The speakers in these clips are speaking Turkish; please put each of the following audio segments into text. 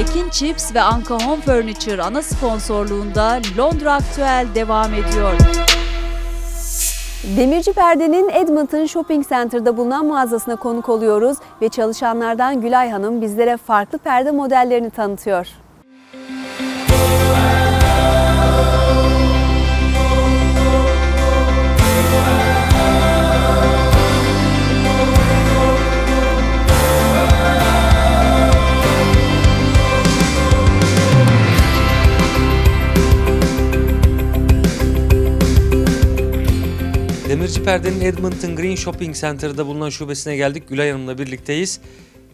Ekin Chips ve Anka Home Furniture ana sponsorluğunda Londra Aktüel devam ediyor. Demirci Perde'nin Edmonton Shopping Center'da bulunan mağazasına konuk oluyoruz ve çalışanlardan Gülay Hanım bizlere farklı perde modellerini tanıtıyor. Perde'nin Edmonton Green Shopping Center'da bulunan şubesine geldik. Gülay Hanım'la birlikteyiz.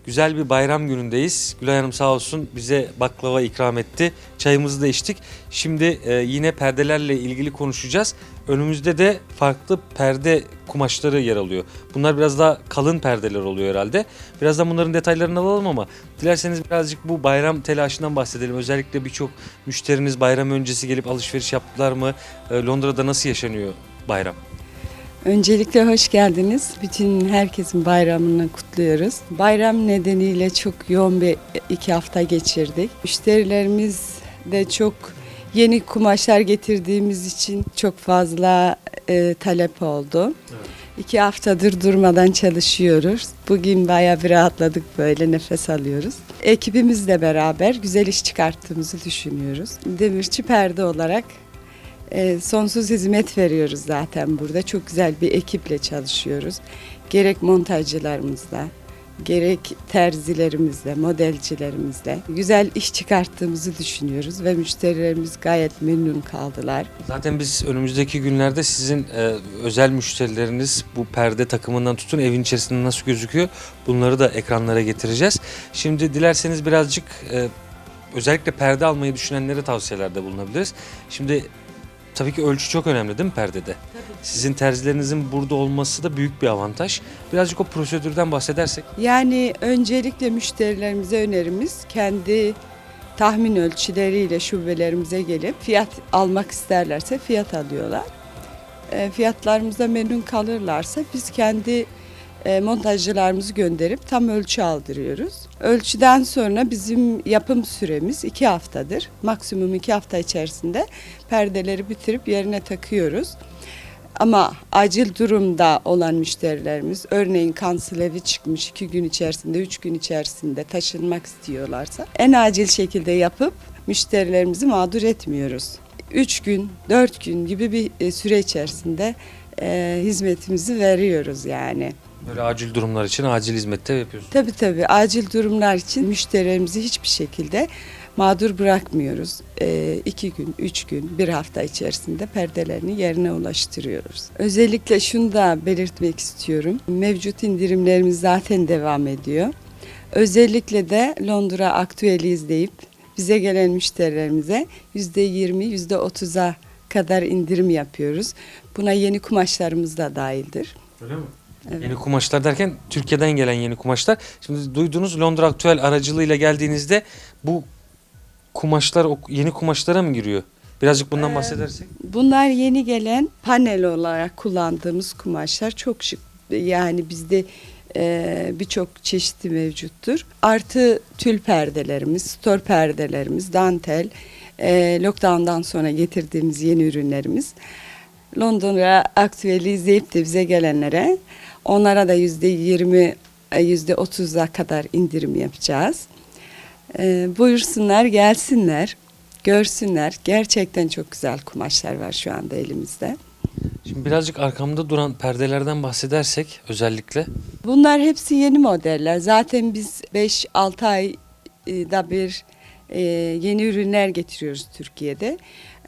Güzel bir bayram günündeyiz. Gülay Hanım sağ olsun bize baklava ikram etti. Çayımızı da içtik. Şimdi e, yine perdelerle ilgili konuşacağız. Önümüzde de farklı perde kumaşları yer alıyor. Bunlar biraz daha kalın perdeler oluyor herhalde. Birazdan bunların detaylarını alalım ama dilerseniz birazcık bu bayram telaşından bahsedelim. Özellikle birçok müşteriniz bayram öncesi gelip alışveriş yaptılar mı? E, Londra'da nasıl yaşanıyor bayram? Öncelikle hoş geldiniz. Bütün herkesin bayramını kutluyoruz. Bayram nedeniyle çok yoğun bir iki hafta geçirdik. Müşterilerimiz de çok yeni kumaşlar getirdiğimiz için çok fazla e, talep oldu. İki haftadır durmadan çalışıyoruz. Bugün bayağı bir rahatladık böyle nefes alıyoruz. Ekibimizle beraber güzel iş çıkarttığımızı düşünüyoruz. Demirçi perde olarak e, sonsuz hizmet veriyoruz zaten burada. Çok güzel bir ekiple çalışıyoruz. Gerek montajcılarımızla, gerek terzilerimizle, modelcilerimizle güzel iş çıkarttığımızı düşünüyoruz ve müşterilerimiz gayet memnun kaldılar. Zaten biz önümüzdeki günlerde sizin e, özel müşterileriniz bu perde takımından tutun evin içerisinde nasıl gözüküyor bunları da ekranlara getireceğiz. Şimdi dilerseniz birazcık e, özellikle perde almayı düşünenlere tavsiyelerde bulunabiliriz. Şimdi tabii ki ölçü çok önemli değil mi perdede? Sizin terzilerinizin burada olması da büyük bir avantaj. Birazcık o prosedürden bahsedersek. Yani öncelikle müşterilerimize önerimiz kendi tahmin ölçüleriyle şubelerimize gelip fiyat almak isterlerse fiyat alıyorlar. E, fiyatlarımızda memnun kalırlarsa biz kendi montajcılarımızı gönderip tam ölçü aldırıyoruz. Ölçüden sonra bizim yapım süremiz iki haftadır. Maksimum iki hafta içerisinde perdeleri bitirip yerine takıyoruz. Ama acil durumda olan müşterilerimiz örneğin kansilevi çıkmış iki gün içerisinde, üç gün içerisinde taşınmak istiyorlarsa en acil şekilde yapıp müşterilerimizi mağdur etmiyoruz. Üç gün, dört gün gibi bir e, süre içerisinde e, hizmetimizi veriyoruz yani. Böyle acil durumlar için acil hizmette yapıyorsunuz. Tabii tabii acil durumlar için müşterilerimizi hiçbir şekilde mağdur bırakmıyoruz. Ee, iki gün, üç gün, bir hafta içerisinde perdelerini yerine ulaştırıyoruz. Özellikle şunu da belirtmek istiyorum. Mevcut indirimlerimiz zaten devam ediyor. Özellikle de Londra aktüeli izleyip bize gelen müşterilerimize %20, %30'a kadar indirim yapıyoruz. Buna yeni kumaşlarımız da dahildir. Öyle mi? Evet. Yeni kumaşlar derken Türkiye'den gelen yeni kumaşlar. Şimdi duyduğunuz Londra Aktüel aracılığıyla geldiğinizde bu kumaşlar o yeni kumaşlara mı giriyor? Birazcık bundan Ee, bahsedersek. Bunlar yeni gelen panel olarak kullandığımız kumaşlar çok şık. Yani bizde e, birçok çeşidi mevcuttur. Artı tül perdelerimiz, stor perdelerimiz, dantel, e, lockdown'dan sonra getirdiğimiz yeni ürünlerimiz. Londra aktüeli izleyip de bize gelenlere onlara da yüzde yirmi, e, yüzde otuza kadar indirim yapacağız. E, buyursunlar, gelsinler, görsünler. Gerçekten çok güzel kumaşlar var şu anda elimizde. Şimdi birazcık arkamda duran perdelerden bahsedersek özellikle. Bunlar hepsi yeni modeller. Zaten biz 5-6 ayda bir e, yeni ürünler getiriyoruz Türkiye'de.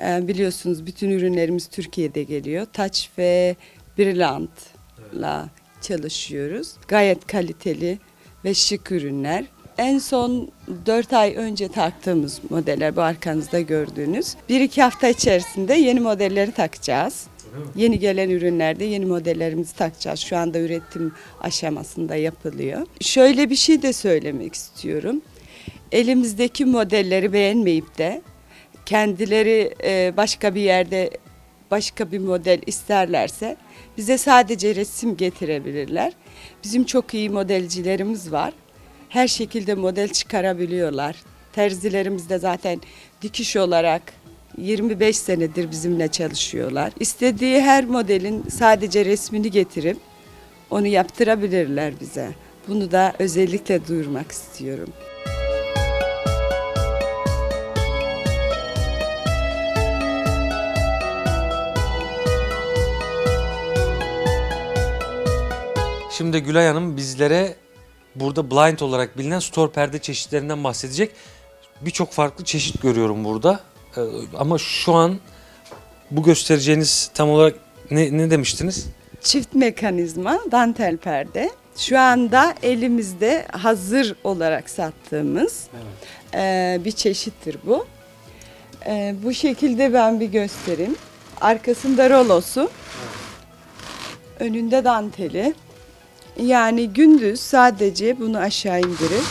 E, biliyorsunuz bütün ürünlerimiz Türkiye'de geliyor. Touch ve Brilliant'la çalışıyoruz. Gayet kaliteli ve şık ürünler. En son 4 ay önce taktığımız modeller bu arkanızda gördüğünüz. 1-2 hafta içerisinde yeni modelleri takacağız. Yeni gelen ürünlerde yeni modellerimizi takacağız. Şu anda üretim aşamasında yapılıyor. Şöyle bir şey de söylemek istiyorum. Elimizdeki modelleri beğenmeyip de kendileri e, başka bir yerde başka bir model isterlerse bize sadece resim getirebilirler. Bizim çok iyi modelcilerimiz var. Her şekilde model çıkarabiliyorlar. Terzilerimiz de zaten dikiş olarak 25 senedir bizimle çalışıyorlar. İstediği her modelin sadece resmini getirip onu yaptırabilirler bize. Bunu da özellikle duyurmak istiyorum. Şimdi Gülay Hanım bizlere burada blind olarak bilinen store perde çeşitlerinden bahsedecek. Birçok farklı çeşit görüyorum burada. Ee, ama şu an bu göstereceğiniz tam olarak ne, ne demiştiniz? Çift mekanizma dantel perde. Şu anda elimizde hazır olarak sattığımız eee, bir çeşittir bu. Eee, bu şekilde ben bir göstereyim. Arkasında rolosu. Önünde danteli. Yani gündüz sadece bunu aşağı indirip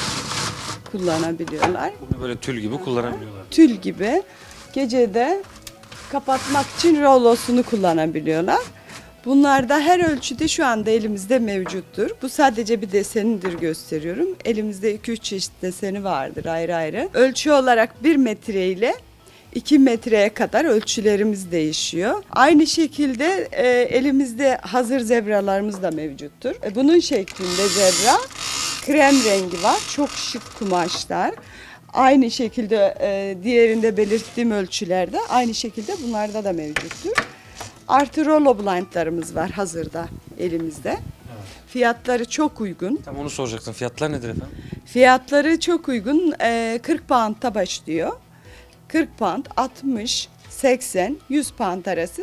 kullanabiliyorlar. Bunu böyle tül gibi kullanabiliyorlar. Tül gibi. Gecede kapatmak için rolosunu kullanabiliyorlar. Bunlar da her ölçüde şu anda elimizde mevcuttur. Bu sadece bir desenidir gösteriyorum. Elimizde 2-3 çeşit deseni vardır ayrı ayrı. Ölçü olarak 1 metre ile 2 metreye kadar ölçülerimiz değişiyor. Aynı şekilde e, elimizde hazır zebralarımız da mevcuttur. E, bunun şeklinde zebra krem rengi var. Çok şık kumaşlar. Aynı şekilde e, diğerinde belirttiğim ölçülerde aynı şekilde bunlarda da mevcuttur. Artı rolo blindlarımız var hazırda elimizde. Fiyatları çok uygun. Tam onu soracaktım. Fiyatlar nedir efendim? Fiyatları çok uygun. Ee, 40 pound'ta başlıyor. 40 pound, 60, 80, 100 pound arası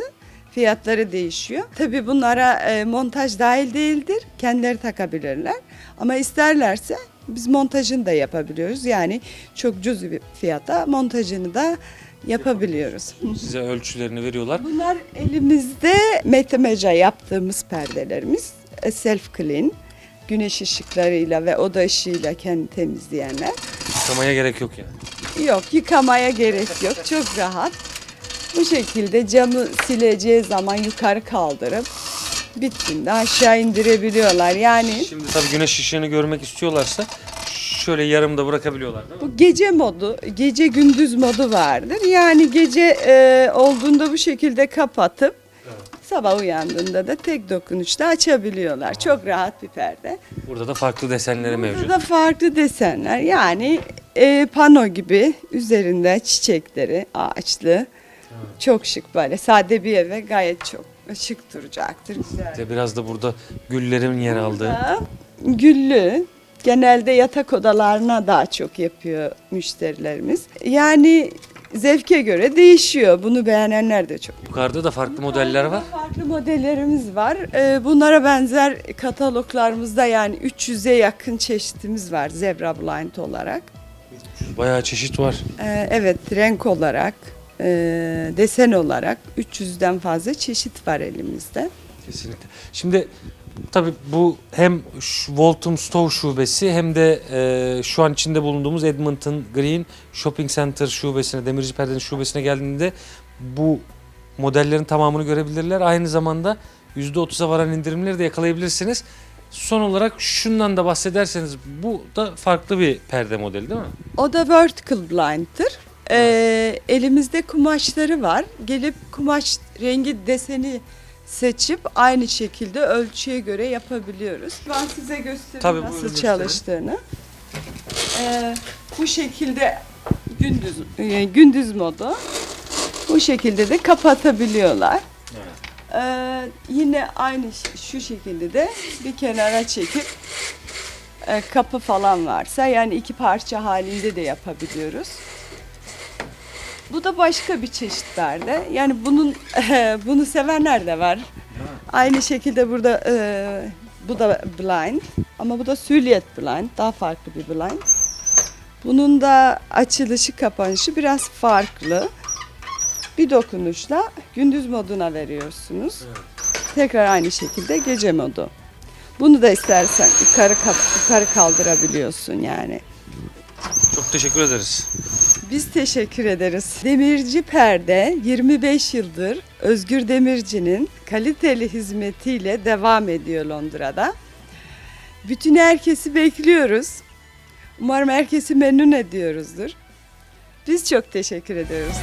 fiyatları değişiyor. Tabii bunlara e, montaj dahil değildir. Kendileri takabilirler. Ama isterlerse biz montajını da yapabiliyoruz. Yani çok cüzi bir fiyata montajını da yapabiliyoruz. Size ölçülerini veriyorlar. Bunlar elimizde metemeca yaptığımız perdelerimiz. Self clean. Güneş ışıklarıyla ve oda ışığıyla kendi temizleyenler. Yıkamaya gerek yok yani. Yok yıkamaya gerek yok. Çok rahat. Bu şekilde camı sileceği zaman yukarı kaldırıp bittiğinde aşağı indirebiliyorlar. Yani Şimdi tabii güneş ışığını görmek istiyorlarsa şöyle yarımda bırakabiliyorlar değil mi? bu gece modu, gece gündüz modu vardır. Yani gece e, olduğunda bu şekilde kapatıp sabah uyandığında da tek dokunuşla açabiliyorlar. Çok rahat bir perde. Burada da farklı desenleri mevcut. Burada da farklı desenler yani e, pano gibi üzerinde çiçekleri ağaçlı. Çok şık böyle sade bir eve gayet çok şık duracaktır. Güzel. İşte biraz da burada güllerin yer aldığı. Güllü genelde yatak odalarına daha çok yapıyor müşterilerimiz. Yani zevke göre değişiyor. Bunu beğenenler de çok. Yukarıda da farklı modeller var. Farklı modellerimiz var. Ee, bunlara benzer kataloglarımızda yani 300'e yakın çeşitimiz var zebra blind olarak. Bayağı çeşit var. Ee, evet renk olarak, e, desen olarak 300'den fazla çeşit var elimizde. Kesinlikle. Şimdi tabii bu hem şu Walthamstow şubesi hem de e, şu an içinde bulunduğumuz Edmonton Green Shopping Center şubesine, Demirci Perde'nin şubesine geldiğinde bu modellerin tamamını görebilirler. Aynı zamanda %30'a varan indirimleri de yakalayabilirsiniz. Son olarak şundan da bahsederseniz bu da farklı bir perde modeli değil mi? O da vertical blind'tır. Ee, elimizde kumaşları var. Gelip kumaş rengi deseni seçip aynı şekilde ölçüye göre yapabiliyoruz. Ben size göstereyim Tabii, buyurun nasıl gösterin. çalıştığını. Ee, bu şekilde gündüz e, gündüz modu. Bu şekilde de kapatabiliyorlar. Ee, yine aynı şu şekilde de bir kenara çekip e, kapı falan varsa yani iki parça halinde de yapabiliyoruz. Bu da başka bir çeşit perde. Yani bunun bunu sevenler de var. Aynı şekilde burada e, bu da blind ama bu da süliyet blind. Daha farklı bir blind. Bunun da açılışı kapanışı biraz farklı. Bir dokunuşla gündüz moduna veriyorsunuz. Tekrar aynı şekilde gece modu. Bunu da istersen yukarı yukarı kaldırabiliyorsun yani. Çok teşekkür ederiz. Biz teşekkür ederiz. Demirci Perde 25 yıldır Özgür Demirci'nin kaliteli hizmetiyle devam ediyor Londra'da. Bütün herkesi bekliyoruz. Umarım herkesi memnun ediyoruzdur. Biz çok teşekkür ediyoruz.